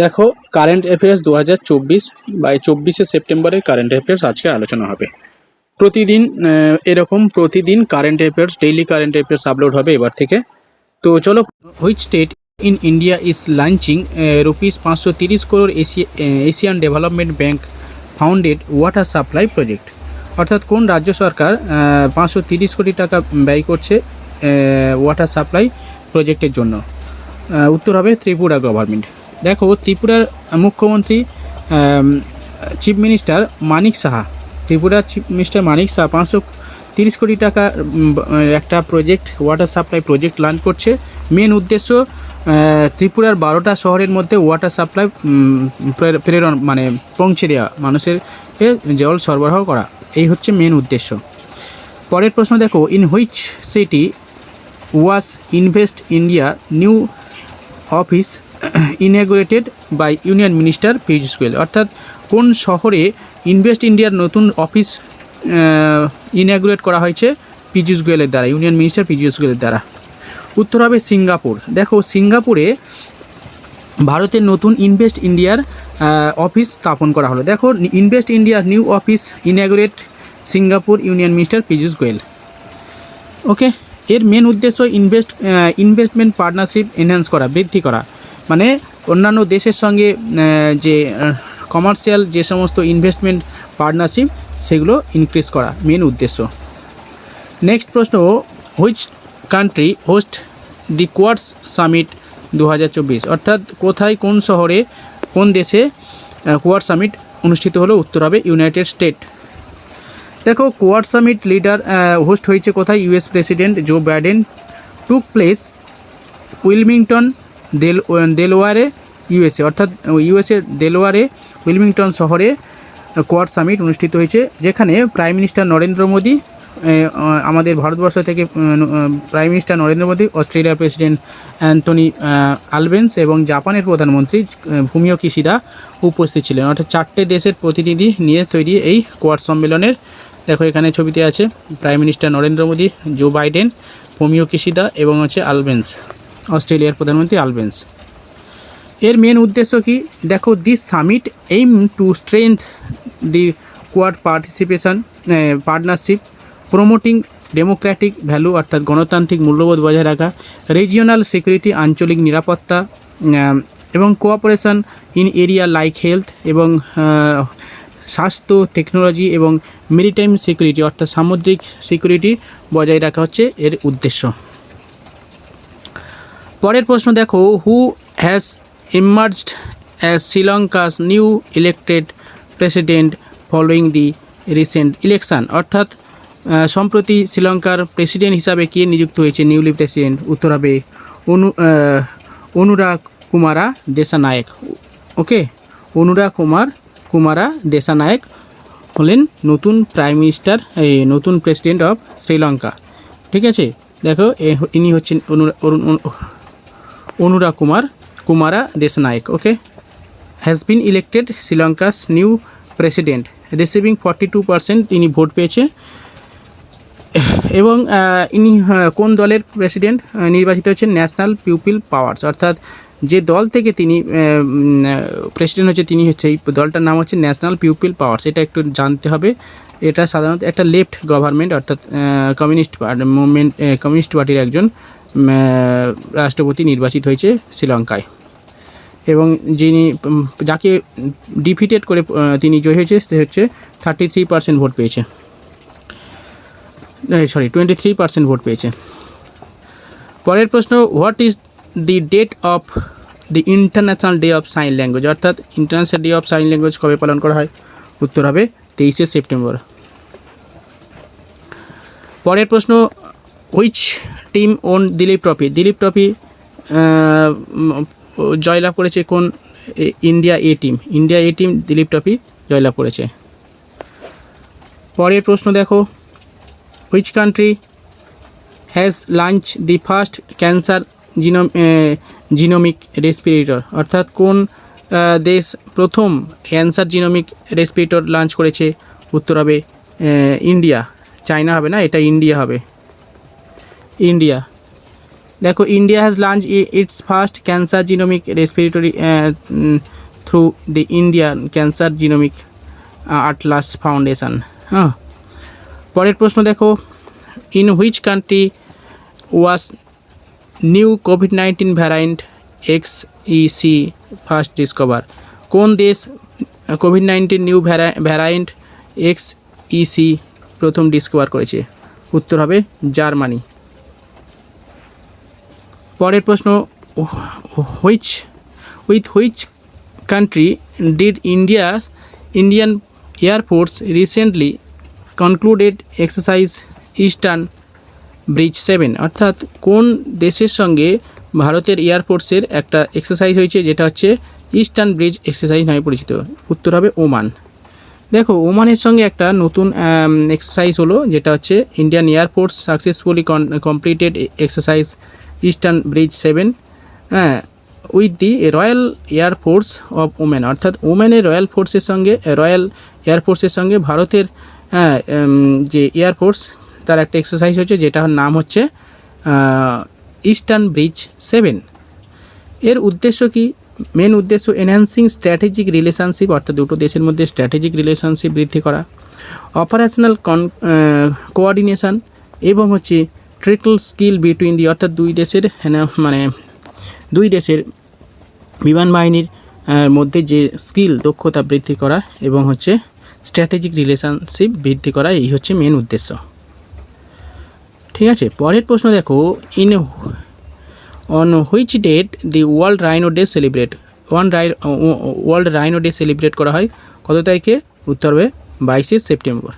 দেখো current affairs দু হাজার চব্বিশ বাই চব্বিশে সেপ্টেম্বরের কারেন্ট অ্যাফেয়ার্স আজকে আলোচনা হবে। প্রতিদিন এরকম প্রতিদিন current affairs daily current affairs upload হবে এবার থেকে। তো চলো which state in India is launching rupees পাঁচশো তিরিশ crore Asian development bank founded water supply project অর্থাৎ কোন রাজ্য সরকার পাঁচশো তিরিশ কোটি টাকা ব্যয় করছে ওয়াটার সাপ্লাই প্রজেক্টের জন্য? উত্তর হবে ত্রিপুরা গভর্নমেন্ট দেখো, ত্রিপুরার মুখ্যমন্ত্রী চিফ মিনিস্টার মানিক সাহা। ত্রিপুরার চিফ মিনিস্টার মানিক সাহা পাঁচশো তিরিশ কোটি টাকা একটা project water supply project launch করছে। মেন উদ্দেশ্য ত্রিপুরার বারোটা শহরের মধ্যে ওয়াটার সাপ্লাই প্রেরণ মানে পৌঁছে দেওয়া, মানুষের জল সরবরাহ করা। এই হচ্ছে মেন উদ্দেশ্য। পরের প্রশ্ন দেখো in which city was invest India new office inaugurated by union minister Piyush Goyal অর্থাৎ কোন শহরে ইনভেস্ট ইন্ডিয়ার নতুন অফিস ইনাগুরেট করা হয়েছে পীযূষ গোয়েলের দ্বারা ইউনিয়ন মিনিস্টার পীযূষ গোয়েলের দ্বারা। উত্তর হবে সিঙ্গাপুর। দেখো, সিঙ্গাপুরে ভারতের নতুন ইনভেস্ট ইন্ডিয়ার অফিস স্থাপন করা হলো। দেখো ইনভেস্ট ইন্ডিয়ার new office inaugurate Singapore union minister Piyush Goyal okay এর মেন উদ্দেশ্য ইনভেস্ট ইনভেস্টমেন্ট পার্টনারশিপ এনহ্যান্স করা, বৃদ্ধি করা। মানে অন্যান্য দেশের সঙ্গে যে কমার্শিয়াল যে সমস্ত ইনভেস্টমেন্ট পার্টনারশিপ সেগুলো ইনক্রিজ করা মেন উদ্দেশ্য। নেক্সট প্রশ্ন which country host the quartz summit দু হাজার চব্বিশ? অর্থাৎ কোথায়, কোন শহরে, কোন দেশে কোয়ার সামিট অনুষ্ঠিত হলো? উত্তর হবে ইউনাইটেড স্টেট দেখো কোয়াড সামিট লিডার হোস্ট হয়েছে কোথায়? US president Joe Biden took place Wilmington দেল দেলোয়ারে ইউএসএ অর্থাৎ ইউএসএ দেলোয়ারে উইলমিংটন শহরে কোয়াড সামিট অনুষ্ঠিত হয়েছে, যেখানে প্রাইম মিনিস্টার নরেন্দ্র মোদী আমাদের ভারতবর্ষ থেকে প্রাইম মিনিস্টার নরেন্দ্র মোদী, অস্ট্রেলিয়ার প্রেসিডেন্ট অ্যান্থনি আলবেন্স এবং জাপানের প্রধানমন্ত্রী ভূমিও কিশিদা উপস্থিত ছিলেন। অর্থাৎ চারটে দেশের প্রতিনিধি নিয়ে তৈরি এই কোয়াড সম্মেলনের। দেখো, এখানে ছবিতে আছে prime minister Narendra Modi Joe Biden Fumio Kishida এবং হচ্ছে আলবেন্স অস্ট্রেলিয়ার প্রধানমন্ত্রী আলবেন্স এর মেন উদ্দেশ্য কি? দেখো this summit aim to strength the quad participation partnership promoting democratic value অর্থাৎ গণতান্ত্রিক মূল্যবোধ বজায় রাখা রিজিওনাল সিকিউরিটি আঞ্চলিক নিরাপত্তা এবং cooperation in area like health এবং স্বাস্থ্য টেকনোলজি এবং মেরিটাইম সিকিউরিটি অর্থাৎ সামুদ্রিক সিকিউরিটি বজায় রাখা হচ্ছে এর উদ্দেশ্য। পরের প্রশ্ন দেখো who has emerged as Sri Lanka's new elected president following the recent election অর্থাৎ সম্প্রতি শ্রীলঙ্কার প্রেসিডেন্ট হিসাবে কে নিযুক্ত হয়েছে? নিউলি প্রেসিডেন্ট উত্তর হবে অনু অনুরাগ কুমারা দেশানায়ক। ওকে অনুরাগ কুমার, কুমারা দেশানায়ক হলেন নতুন প্রাইম মিনিস্টার এই নতুন প্রেসিডেন্ট অফ শ্রীলঙ্কা ঠিক আছে? দেখো ইনি হচ্ছেন Anurag Kumar Kumara Dissanayake okay has been elected Sri Lanka's new president receiving forty two percent তিনি ভোট পেয়েছে। এবং ইনি কোন দলের প্রেসিডেন্ট নির্বাচিত হচ্ছেন ন্যাশনাল পিউপিল পাওয়ার্স অর্থাৎ যে দল থেকে তিনি প্রেসিডেন্ট হচ্ছে তিনি হচ্ছে, এই দলটার নাম হচ্ছে ন্যাশনাল পিউপিল পাওয়ার্স এটা একটু জানতে হবে। এটা সাধারণত একটা লেফট গভর্নমেন্ট অর্থাৎ কমিউনিস্ট পার্টি মুভমেন্ট কমিউনিস্ট পার্টির একজন রাষ্ট্রপতি নির্বাচিত হয়েছে শ্রীলঙ্কায়। এবং যিনি যাকে ডিফিটেড করে তিনি জয়ী হয়েছে, সে হচ্ছে থার্টি থ্রি পার্সেন্ট ভোট পেয়েছে। Sorry twenty three percent vote পেয়েছে। পরের প্রশ্ন what is the date of the international day of sign language অর্থাৎ international day of sign language কবে পালন করা হয়? উত্তর হবে তেইশে সেপ্টেম্বর। পরের প্রশ্ন which team won Duleep trophy Duleep trophy জয়লাভ করেছে কোন India A team India A team Duleep trophy জয়লাভ করেছে। পরের প্রশ্ন দেখো। Which country has launch the first cancer genome genomic respirator অর্থাৎ কোন দেশ প্রথম ক্যান্সার জিনোমিক রেসপিরেটর লঞ্চ করেছে? উত্তর হবে ইন্ডিয়া চায়না হবে না, এটা ইন্ডিয়া হবে। ইন্ডিয়া দেখো India has launch its first cancer genomic respiratory through the Indian cancer genomic atlas foundation হ্যাঁ পরের প্রশ্ন দেখো in which country was new covid nineteen variant X EC first discover কোন দেশ covid nineteen new variant X EC প্রথম discover করেছে? উত্তর হবে জার্মানি। পরের প্রশ্ন which with which country did India Indian air force recently concluded exercise eastern bridge seven অর্থাৎ কোন দেশের সঙ্গে ভারতের এয়ারফোর্সের একটা এক্সারসাইজ হয়েছে, যেটা হচ্ছে ইস্টার্ন ব্রিজ এক্সারসাইজ নামে পরিচিত? উত্তর হবে ওমান। দেখো, ওমানের সঙ্গে একটা নতুন এক্সারসাইজ হলো, যেটা হচ্ছে Indian air force successfully completed exercise eastern bridge seven হ্যাঁ with the royal air force of Oman অর্থাৎ ওমেনের রয়্যাল ফোর্সের সঙ্গে রয়্যাল এয়ারফোর্সের সঙ্গে ভারতের হ্যাঁ, যে এয়ারফোর্স তার একটা এক্সারসাইজ হচ্ছে যেটার নাম হচ্ছে ইস্টার্ন ব্রিজ সেভেন এর উদ্দেশ্য কি? মেন উদ্দেশ্য এনহ্যান্সিং স্ট্র্যাটেজিক রিলেশনশিপ অর্থাৎ দুটো দেশের মধ্যে স্ট্র্যাটেজিক রিলেশনশিপ বৃদ্ধি করা অপারেশনাল কন কোঅর্ডিনেশন এবং হচ্ছে ট্রিকল স্কিল বিটুইন দি অর্থাৎ দুই দেশের হ্যাঁ, মানে দুই দেশের বিমান বাহিনীর মধ্যে যে স্কিল দক্ষতা বৃদ্ধি করা এবং হচ্ছে স্ট্র্যাটেজিক রিলেশনশিপ বৃদ্ধি করা এই হচ্ছে মেন উদ্দেশ্য। ঠিক আছে পরের প্রশ্ন দেখো in on which date the world rhino day celebrate one Rai world rhino day celebrate করা হয় কত তারিখে? উত্তর হবে বাইশে সেপ্টেম্বর।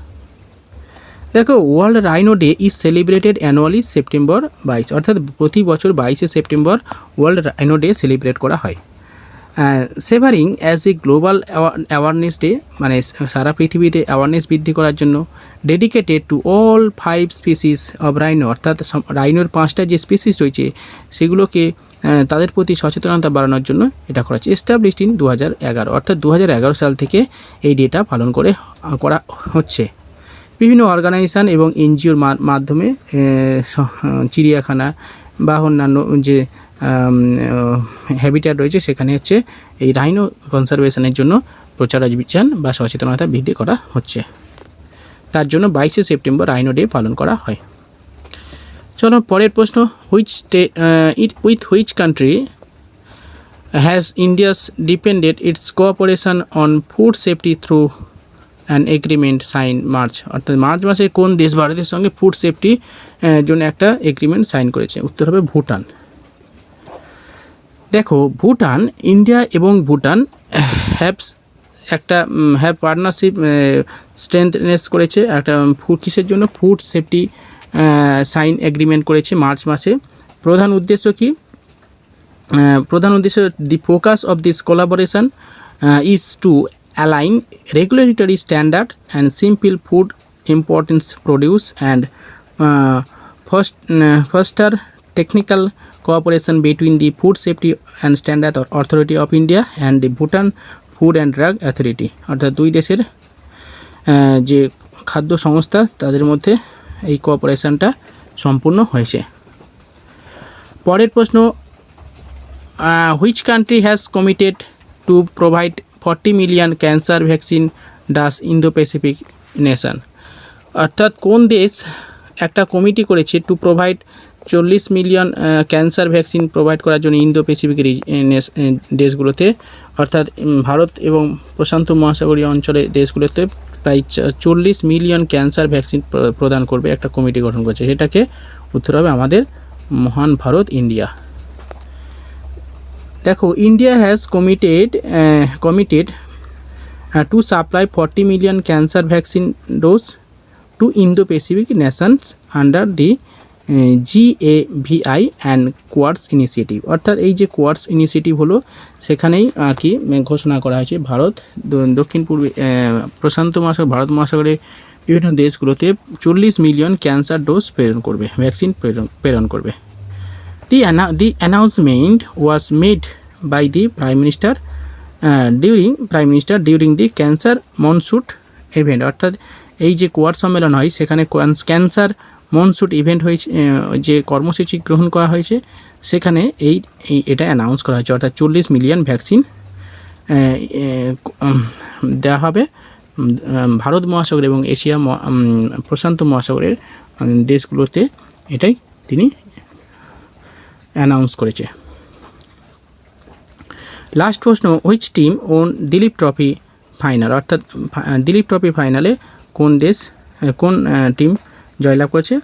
দেখো world rhino day is celebrated annually September বাইশ, অর্থাৎ প্রতি বছর বাইশে September world rhino day celebrate করা হয়। Serving as a global awareness day মানে সারা পৃথিবীতে অ্যাওয়ারনেস বৃদ্ধি করার জন্য dedicated to all five species of rhino অর্থাৎ রাইনোর পাঁচটা যে স্পিসিস রয়েছে, সেগুলোকে তাদের প্রতি সচেতনতা বাড়ানোর জন্য এটা করা হচ্ছে। এস্টাবলিশড ইন দু হাজার এগারো, অর্থাৎ দু হাজার এগারো সাল থেকে এই ডেটা পালন করে করা হচ্ছে। বিভিন্ন অর্গানাইজেশান এবং এনজিওর মাধ্যমে চিড়িয়াখানা বা অন্যান্য যে হ্যাবিট্যাট রয়েছে, সেখানে হচ্ছে এই রাইনো কনজারভেশনের জন্য প্রচার অভিযান বা সচেতনতা বৃদ্ধি করা হচ্ছে। তার জন্য বাইশে সেপ্টেম্বর রাইনো ডে পালন করা হয়। চলো পরের প্রশ্ন which stay it with which country has India's depended its cooperation on food safety through an agreement sign March অর্থাৎ মার্চ মাসে কোন দেশ ভারতের সঙ্গে ফুড সেফটি জন্য একটা এগ্রিমেন্ট সাইন করেছে। উত্তর হবে ভুটান। দেখো, ভুটান, ইন্ডিয়া এবং ভুটান হ্যাভস একটা হ্যাভ পার্টনারশিপ স্ট্রেংথনেস করেছে। একটা ফুড কিসের জন্য? ফুড সেফটি সাইন এগ্রিমেন্ট করেছে মার্চ মাসে। প্রধান উদ্দেশ্য কি? প্রধান উদ্দেশ্য the focus of this collaboration is to align regulatory standard and simple food importance produce and first faster technical cooperation between the food safety and standard authority of india and the bhutan food and drug authority অর্থাৎ দুই দেশের যে খাদ্য সংস্থা, তাদের মধ্যে এই কোঅপারেশনটা সম্পূর্ণ হয়েছে। পরের প্রশ্ন which country has committed to provide forty million cancer vaccine doses Indo Pacific nation. অর্থাৎ কোন দেশ একটা কমিটি করেছে টু প্রোভাইড চল্লিশ মিলিয়ন ক্যান্সার ভ্যাকসিন প্রোভাইড করার জন্য ইন্দো প্যাসিফিক দেশগুলোতে? অর্থাৎ ভারত এবং প্রশান্ত মহাসাগরীয় অঞ্চলের দেশগুলোতে প্রায় চল্লিশ মিলিয়ন ক্যান্সার ভ্যাকসিন প্র- প্রদান করবে একটা কমিটি গঠন করেছে। সেটাকে উত্তর হবে আমাদের মহান ভারত, ইন্ডিয়া। দেখো India has committed committed to supply forty million cancer vaccine dose to Indo Pacific nations under the G A GAVI and quartz initiative অর্থাৎ এই যে কোয়ার্স ইনিশিয়েটিভ হলো, সেখানেই আর কি ঘোষণা করা হয়েছে ভারত দক্ষিণ পূর্বে প্রশান্ত মহাসাগর, ভারত মহাসাগরে বিভিন্ন দেশগুলোতে চল্লিশ মিলিয়ন ক্যান্সার ডোজ প্রেরণ করবে ভ্যাকসিন প্রেরণ প্রেরণ করবে। The, the announcement was made by the Prime Minister uh, during Prime Minister during the Cancer Monsoon event. অর্থাৎ এই যে কোয়ার সম্মেলন হয় সেখানে ক্যান্সার মনসুট ইভেন্ট হয়েছে যে কর্মসূচি গ্রহণ করা হয়েছে সেখানে এই এটা অ্যানাউন্স করা হয়েছে। অর্থাৎ চল্লিশ মিলিয়ন ভ্যাকসিন দেওয়া হবে। ভারত মহাসাগর এবং এশিয়া প্রশান্ত মহাসাগরের দেশগুলোতে এটাই তিনি অ্যানাউন্স করেছে। লাস্ট প্রশ্ন which team won Duleep trophy final অর্থাৎ দিলীপ ট্রফি ফাইনালে কোন দেশ কোন টিম জয়লাভ করেছে?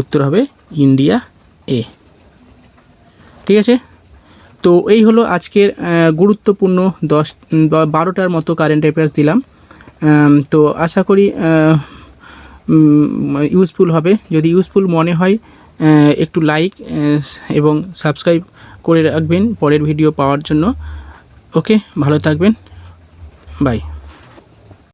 উত্তর হবে ইন্ডিয়া এ। ঠিক আছে? তো এই হলো আজকের গুরুত্বপূর্ণ দশ বারোটার মতো কারেন্ট অ্যাফেয়ার্স দিলাম। তো আশা করি ইউজফুল হবে। যদি ইউজফুল মনে হয় একটু লাইক এবং সাবস্ক্রাইব করে রাখবেন পরের ভিডিও পাওয়ার জন্য। ওকে ভালো থাকবেন। বাই